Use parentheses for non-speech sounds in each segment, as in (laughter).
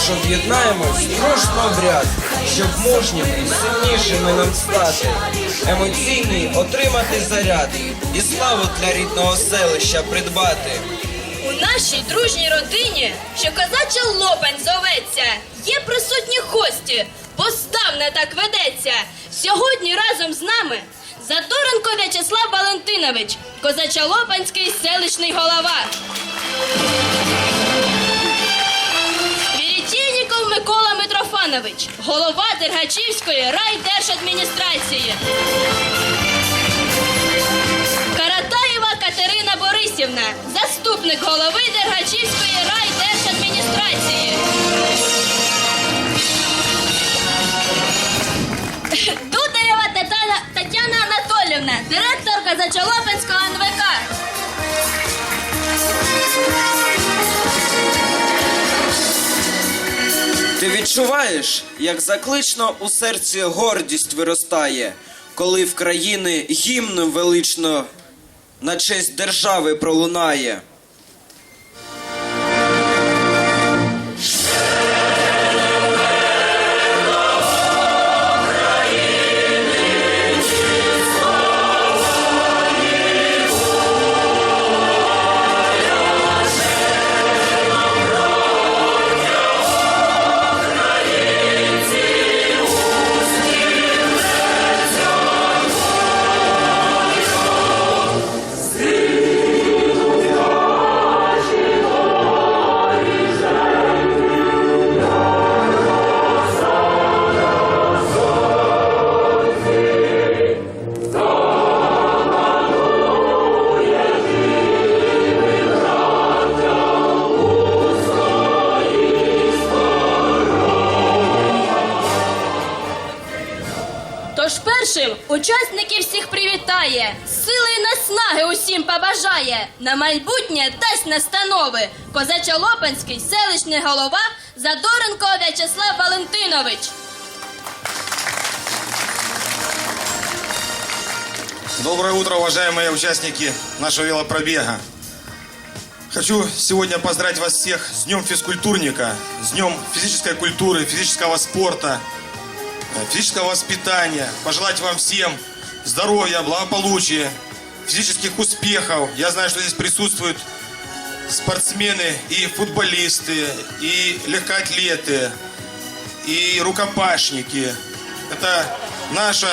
Тож об'єднаємось в дружбу обряд, щоб мужніми і сильнішими нам стати, емоційний отримати заряд і славу для рідного селища придбати. У нашій дружній родині, що козача лопань зоветься, є присутні гості, постав не так ведеться. Сьогодні разом з нами Заторенко В'ячеслав Валентинович, козача-лопанський селищний голова. Митрофанович, голова Дергачівської райдержадміністрації. Каратаєва Катерина Борисівна, заступник голови Дергачівської райдержадміністрації. (laughs) Дудаєва Тетяна, Тетяна Анатолівна, директор Казачолопинського НВК. Ти відчуваєш, як заклично у серці гордість виростає, коли в країни гімн велично на честь держави пролунає. Майбутнє дасть настанови. Козачо-Лопанський селищний голова Задоренко В'ячеслав Валентинович. Доброе утро, уважаемые участники нашего велопробега. Хочу сегодня поздравить вас всех с Днем физкультурника, с Днем физической культуры, физического спорта, э, физического воспитания. Пожелать вам всем здоровья, благополучия, физических успехов. Я знаю, что здесь присутствуют спортсмены и футболисты, и легкоатлеты, и рукопашники. Это наша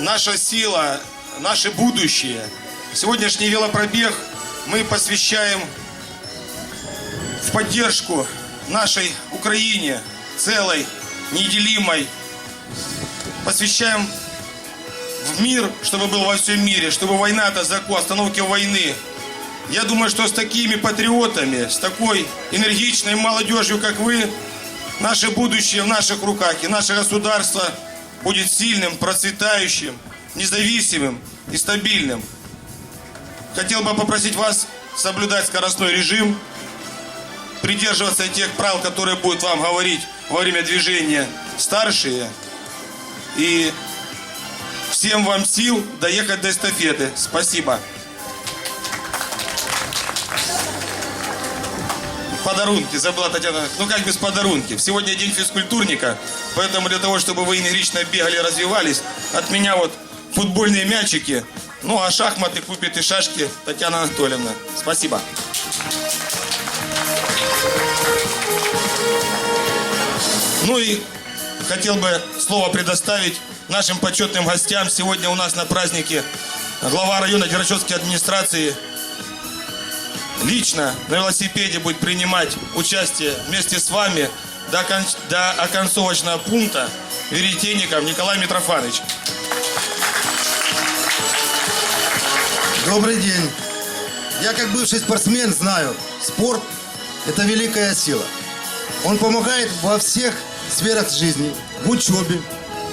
наша сила, наше будущее. Сегодняшний велопробег мы посвящаем в поддержку нашей Украине, целой, неделимой. Посвящаем в мир, чтобы был во всем мире, чтобы война-то закон, остановки войны. Я думаю, что с такими патриотами, с такой энергичной молодежью, как вы, наше будущее в наших руках, и наше государство будет сильным, процветающим, независимым и стабильным. Хотел бы попросить вас соблюдать скоростной режим, придерживаться тех правил, которые будут вам говорить во время движения старшие. И всем вам сил доехать до эстафеты. Спасибо. Подарунки, забыла Татьяна. Ну как без подарунков? Сегодня день физкультурника, поэтому для того, чтобы вы энергично бегали, развивались, от меня вот футбольные мячики, ну а шахматы купит и шашки Татьяна Анатольевна. Спасибо. Ну и хотел бы слово предоставить нашим почетным гостям. Сегодня у нас на празднике глава района Дерачевской администрации лично на велосипеде будет принимать участие вместе с вами до, окон- до оконцовочного пункта Веретенников Николай Митрофанович. Добрый день. Я как бывший спортсмен знаю, спорт – это великая сила. Он помогает во всех сферах жизни. В учебе,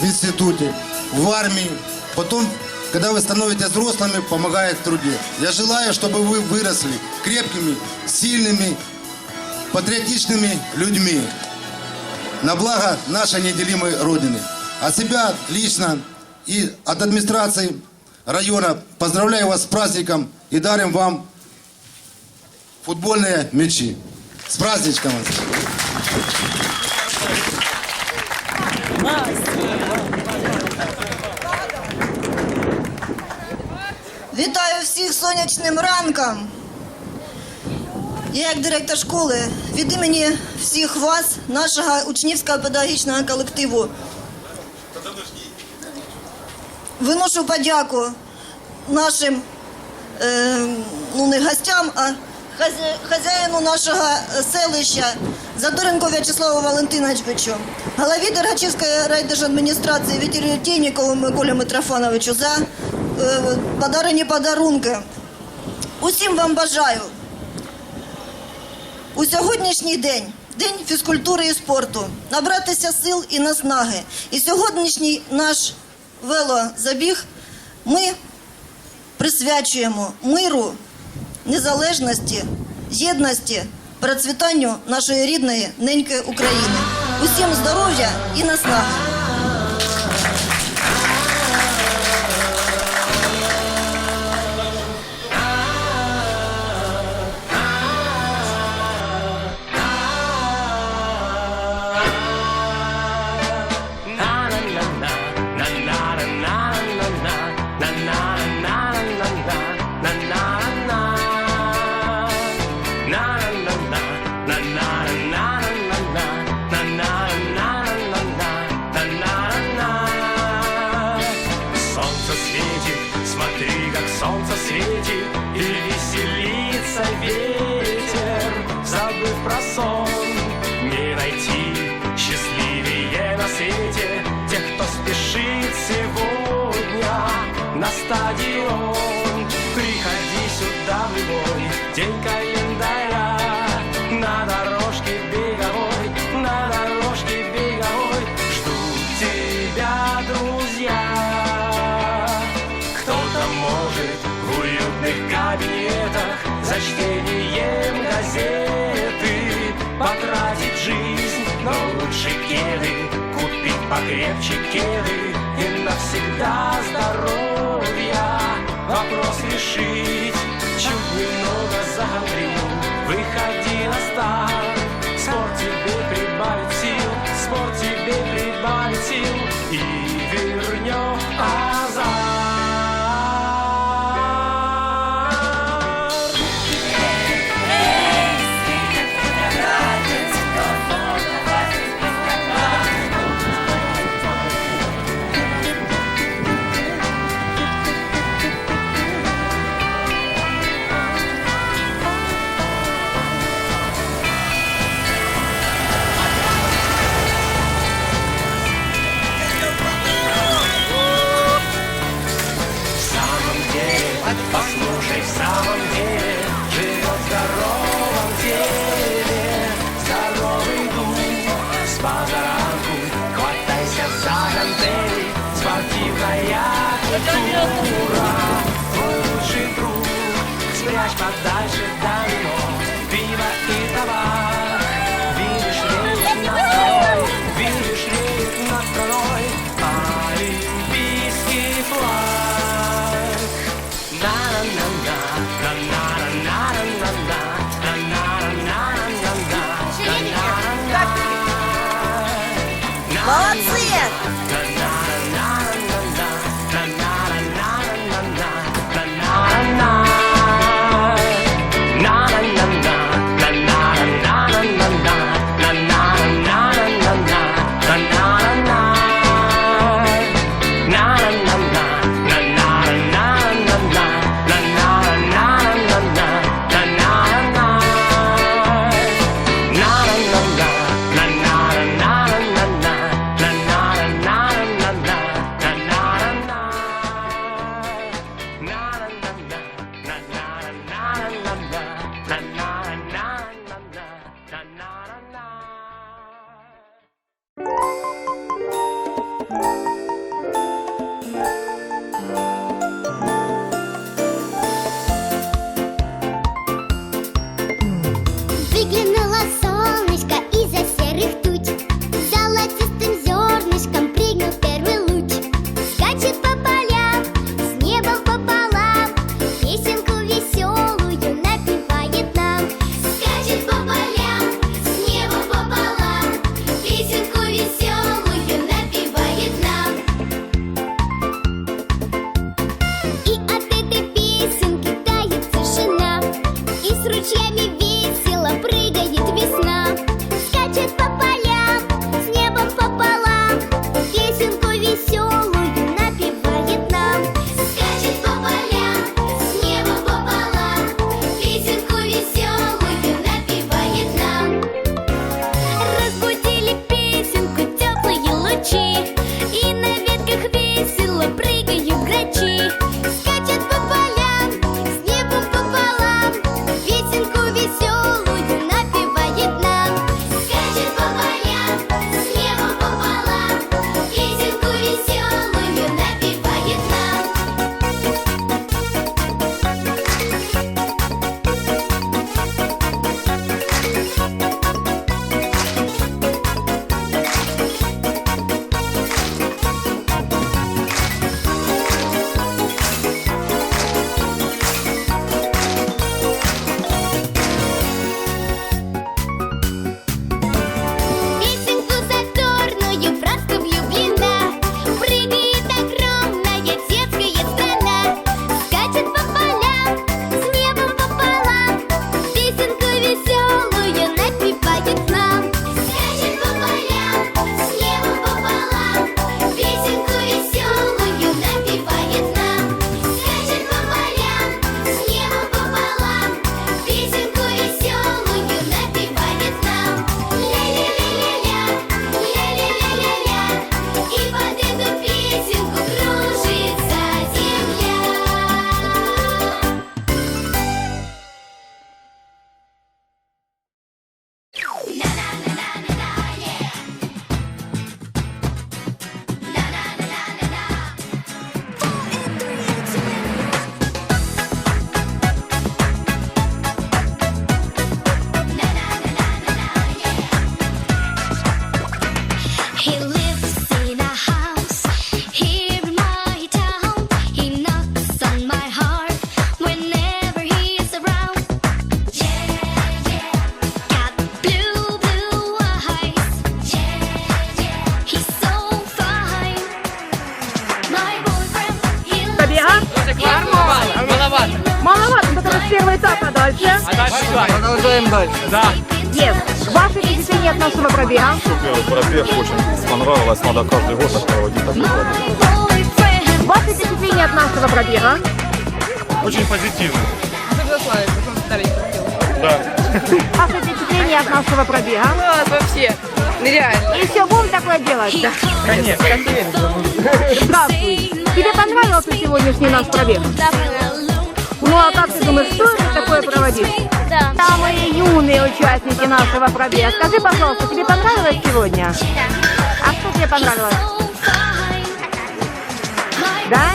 в институте, в армии. Потом, когда вы становитесь взрослыми, помогает в труде. Я желаю, чтобы вы выросли крепкими, сильными, патриотичными людьми. На благо нашей неделимой Родины. От себя лично и от администрации района поздравляю вас с праздником и дарим вам футбольные мячи. С праздничком вас! Вітаю всіх сонячним ранком. Я як директор школи від імені всіх вас, нашого учнівського педагогічного колективу, виношу подяку нашим е, ну не гостям, а хазяїну нашого селища Задоренко В'ячеславу Валентиновичу, голові Дергачівської райдержадміністрації Вітірію Тєнікову Миколі Митрофановичу за е, подарені подарунки. Усім вам бажаю у сьогоднішній день, день фізкультури і спорту, набратися сил і наснаги. І сьогоднішній наш велозабіг ми присвячуємо миру, незалежності, єдності, процвітанню нашої рідної неньки України. Усім здоров'я і наснаги. Покрепче кеды и навсегда здоровья вопрос решить. Очень понравилось, надо каждый год так проводить такой пробег. Ваши впечатления от нашего пробега? Очень позитивно. Ваши впечатления от нашего пробега? Класс вообще. Нереально. И все, будем такое делать? Да. Конечно, Здравствуй. Тебе понравился сегодняшний наш пробег? Ну а как ты думаешь, что это такое проводить? Да. Самые юные участники нашего пробега. Скажи, пожалуйста, тебе понравилось сегодня? А что тебе понравилось? Да?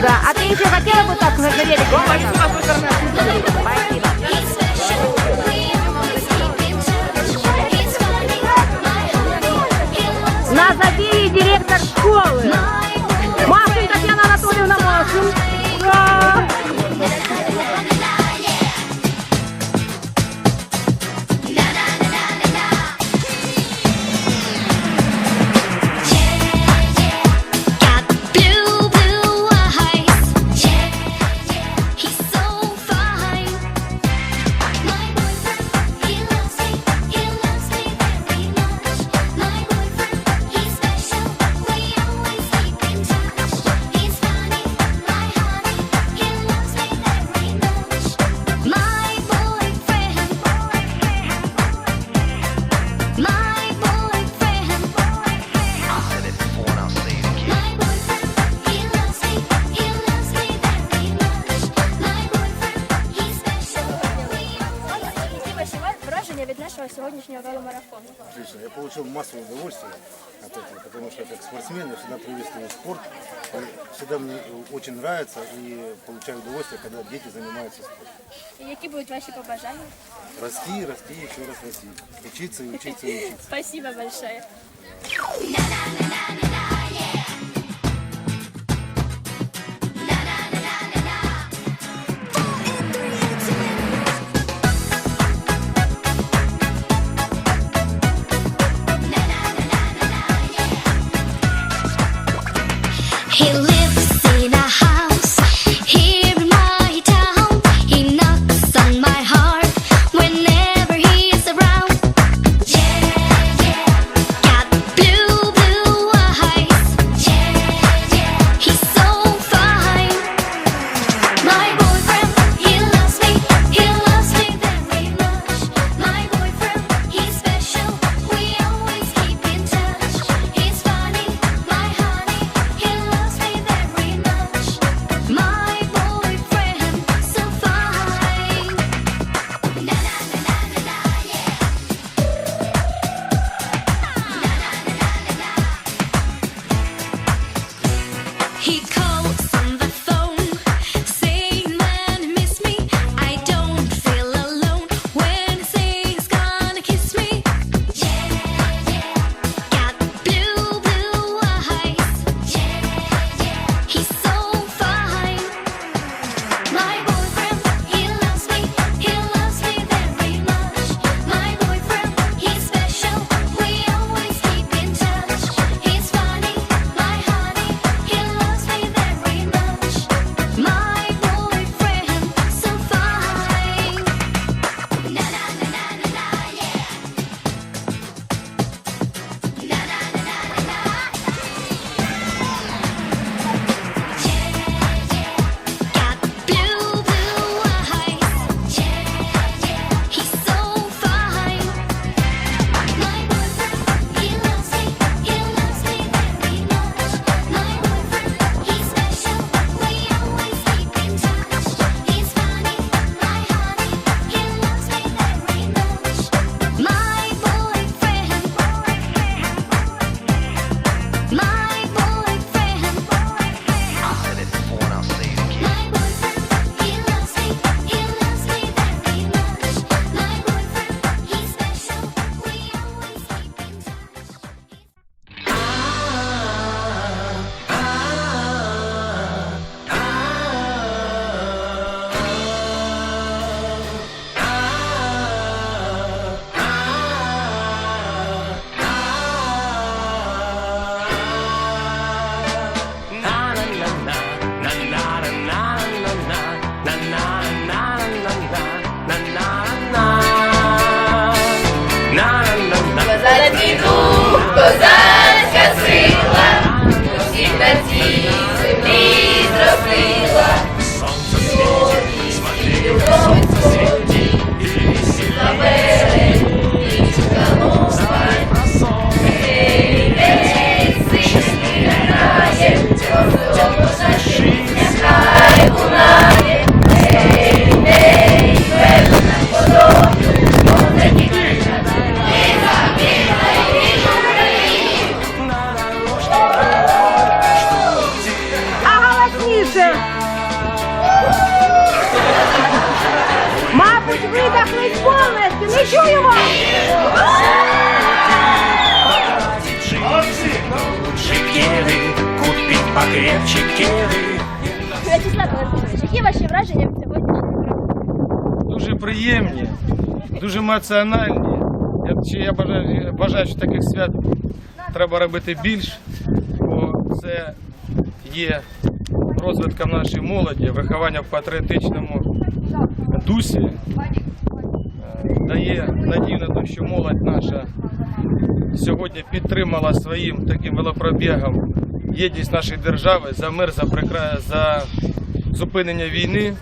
Да. А ты еще хотела бы так на велике? Спасибо. Назови директор школы. Массу удовольствия от этого, потому что как спортсмен я всегда приветствую спорт. И Всегда мне очень нравится и получаю удовольствие, когда дети занимаются спортом. Які будуть ваші побажання? Расти, расти, еще раз расти. Учиться и учиться и учиться. (laughs) Спасибо большое. Видохнуть повністю. Не но лучше кеды, купить покрепче. Вячеслав які ваші враження від сьогоднішнього дуже приємні, дуже емоціональні. Я, чи я бажаю, бажаю, що таких свят треба робити більше, бо це є розвитком нашої молоді, виховання в патріотичному дусі, е, дає надію на те, що молодь наша сьогодні підтримала своїм таким велопробігом єдність нашої держави за мир, за, прикра... за зупинення війни.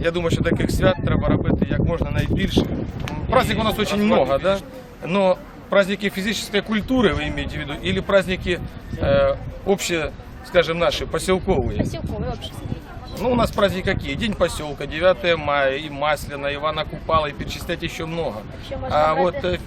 Я думаю, що таких свят треба робити як можна найбільше. Праздников у нас очень много, да? Но праздники физической культуры вы имеете в виду или праздники э, общие, скажем, наши, поселковые? Поселковий общество. Ну, у нас праздники какие? День поселка, 9 мая, и Масляна, Ивана Купала, и перечислять еще много. Еще А брать, вот э,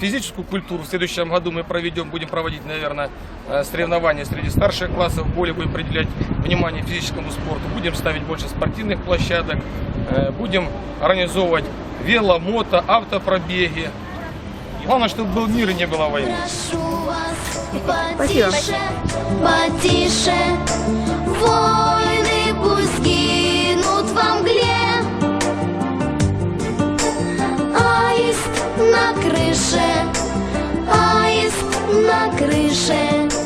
физическую культуру в следующем году мы проведем, будем проводить, наверное, э, соревнования среди старших классов, более будем определять внимание физическому спорту, будем ставить больше спортивных площадок, э, будем организовывать вело, мото, автопробеги. Главное, чтобы был мир и не было войны. Спасибо. потише, потише. Войны пусть гинут во мгле. Аист на крыше, аист на крыше.